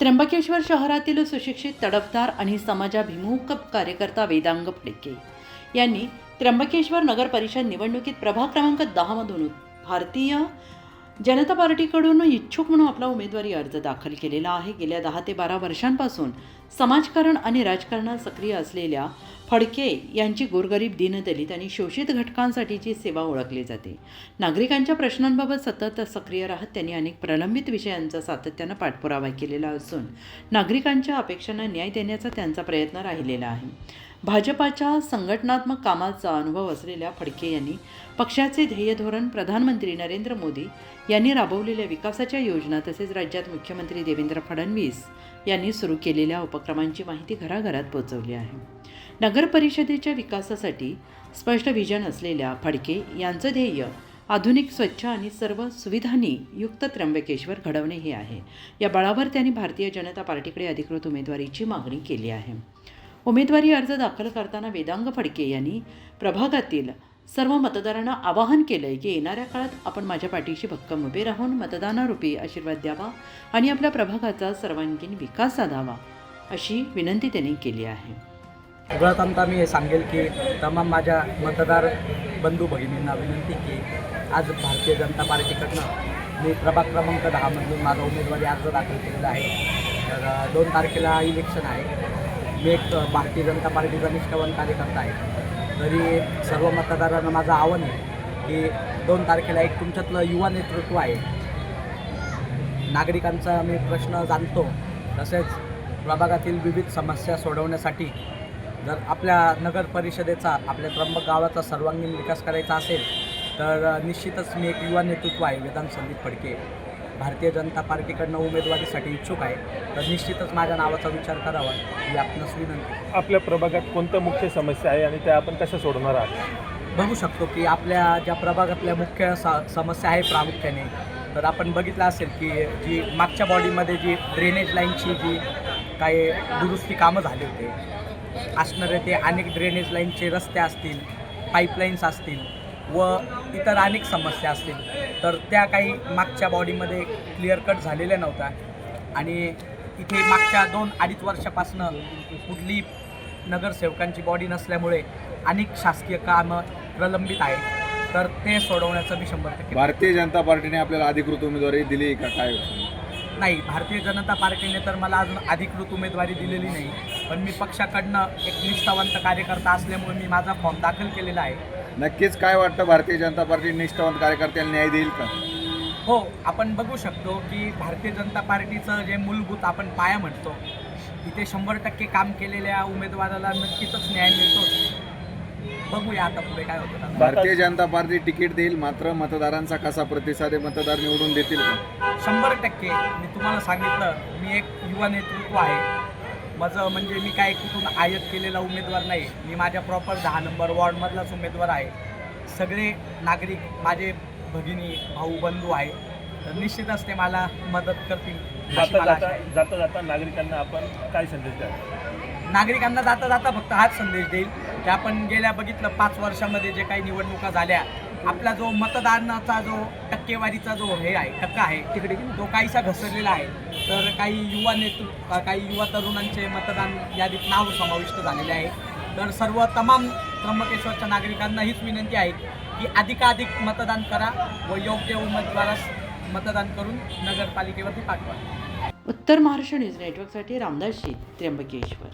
त्र्यंबकेश्वर शहरातील सुशिक्षित तडफदार आणि समाजाभिमुख कार्यकर्ता वेदांग फडके यांनी त्र्यंबकेश्वर नगर परिषद निवडणुकीत प्रभाग क्रमांक दहामधून भारतीय जनता पार्टीकडून इच्छुक म्हणून आपला उमेदवारी अर्ज दाखल केलेला आहे. गेल्या दहा ते बारा वर्षांपासून समाजकारण आणि राजकारणात सक्रिय असलेल्या फडके यांची गोरगरीब दीनदलित आणि शोषित घटकांसाठीची सेवा ओळखली जाते. नागरिकांच्या प्रश्नांबाबत सतत सक्रिय राहत त्यांनी अनेक प्रलंबित विषयांचा सातत्यानं पाठपुरावा केलेला असून नागरिकांच्या अपेक्षांना न्याय देण्याचा त्यांचा प्रयत्न राहिलेला आहे. भाजपाच्या संघटनात्मक कामाचा अनुभव असलेल्या फडके यांनी पक्षाचे ध्येय धोरण प्रधानमंत्री नरेंद्र मोदी यांनी राबवलेल्या विकासाच्या योजना तसेच राज्यात मुख्यमंत्री देवेंद्र फडणवीस यांनी सुरू केलेल्या उपक्रमांची माहिती घराघरात पोहोचवली आहे. नगर परिषदेच्या विकासासाठी स्पष्ट विजन असलेल्या फडके यांचं ध्येय आधुनिक स्वच्छ आणि सर्व सुविधांनी युक्त त्र्यंबकेश्वर घडवणे हे आहे. या बळावर त्यांनी भारतीय जनता पार्टीकडे अधिकृत उमेदवारीची मागणी केली आहे. उमेदवारी अर्ज दाखल करताना वेदांग फडके यांनी प्रभागातील सर्व मतदारांना आवाहन केलं आहे की येणाऱ्या काळात आपण माझ्या पाठीशी भक्कम उभे राहून मतदानारूपी आशीर्वाद द्यावा आणि आपल्या प्रभागाचा सर्वांगीण विकास साधावा अशी विनंती त्यांनी केली आहे. प्रथमतः मी हे सांगेल की तमाम माझ्या मतदार बंधू भगिनींना विनंती की आज भारतीय जनता पार्टीकडनं मी प्रभाग क्रमांक दहामधून माझा उमेदवारी अर्ज दाखल केलेला आहे. तर दोन तारखेला इलेक्शन आहे. मी एक भारतीय जनता पार्टीचा निष्ठावान कार्यकर्ता आहे. तरी सर्व मतदारांना माझं आव्हान आहे की दोन तारखेला एक तुमच्यातलं युवा नेतृत्व आहे. नागरिकांचा मी प्रश्न जाणतो. तसेच प्रभागातील विविध समस्या सोडवण्यासाठी जर आपल्या नगर परिषदेचा आपल्या त्र्यंबक गावाचा सर्वांगीण विकास करायचा असेल तर निश्चितच मी एक युवा नेतृत्व आहे वेदांत संदीप फडके. भारतीय जनता पार्टीकडनं उमेदवारीसाठी इच्छुक आहे तर निश्चितच माझ्या नावाचा विचार करावा ही आपणास विनंती आपल्या प्रभागात कोणत्या मुख्य समस्या आहे आणि त्या आपण कशा सोडवणार आहात? बघू शकतो की आपल्या ज्या प्रभागातल्या मुख्य सा समस्या आहे प्रामुख्याने तर आपण बघितलं असेल की जी मागच्या बॉडीमध्ये जी ड्रेनेज लाईनची जी काही दुरुस्ती कामं झाली होते असणारे ते अनेक ड्रेनेज लाईनचे रस्ते असतील पाईपलाईन्स असतील व इतर अनेक समस्या असतील. तर त्या काही मागच्या बॉडीमध्ये क्लिअर कट झालेल्या नव्हत्या. आणि इथे मागच्या दोन अडीच वर्षापासनं कुठली नगरसेवकांची बॉडी नसल्यामुळे अनेक शासकीय कामं प्रलंबित आहेत. तर ते सोडवण्याचं मी शंभर टक्के भारतीय जनता पार्टीने आपल्याला अधिकृत उमेदवारी दिली का? काय? नाही भारतीय जनता पार्टीने तर मला अजून अधिकृत उमेदवारी दिलेली नाही. पण मी पक्षाकडनं एक निष्ठावंत कार्यकर्ता असल्यामुळे मी माझा फॉर्म दाखल केलेला आहे. नक्कीच काय वाटतं भारतीय जनता पार्टी निष्ठावंत कार्यकर्त्यांना न्याय देईल का? हो आपण बघू शकतो की भारतीय जनता पार्टीचं जे मूलभूत आपण पाया म्हणतो तिथे शंभर टक्के काम केलेल्या उमेदवाराला नक्कीच न्याय मिळतो. बघूया आता पुढे काय होतं. भारतीय जनता पार्टी तिकीट देईल मात्र मतदारांचा कसा प्रतिसाद मतदार निवडून देतील का? शंभर टक्के. मी तुम्हाला सांगितलं मी एक युवा नेतृत्व आहे. माझं म्हणजे मी काय कुठून आयात केलेला उमेदवार नाही. मी माझ्या प्रॉपर दहा नंबर वॉर्डमधलाच उमेदवार आहे. सगळे नागरिक माझे भगिनी भाऊ बंधू आहे. तर निश्चितच ते मला मदत करतील. जाता जाता नागरिकांना आपण काय संदेश द्या नागरिकांना जाता जाता फक्त हाच संदेश देईल. की आपण गेल्या बघितलं पाच वर्षामध्ये जे काही निवडणुका झाल्या आपला जो मतदानाचा जो टक्केवारीचा जो हे आहे टक्का आहे तिकडे तो काहीसा घसरलेला आहे. तर काही युवा नेतृत्व काही युवा तरुणांचे मतदान यादीत नाव समाविष्ट झालेले आहे. तर सर्व तमाम त्र्यंबकेश्वरच्या नागरिकांना हीच विनंती आहे की अधिकाधिक मतदान करा व योग्य उमेदवारास मतदान करून नगरपालिकेवरती पाठवा. उत्तर महाराष्ट्र न्यूज नेटवर्कसाठी रामदास शीत त्र्यंबकेश्वर.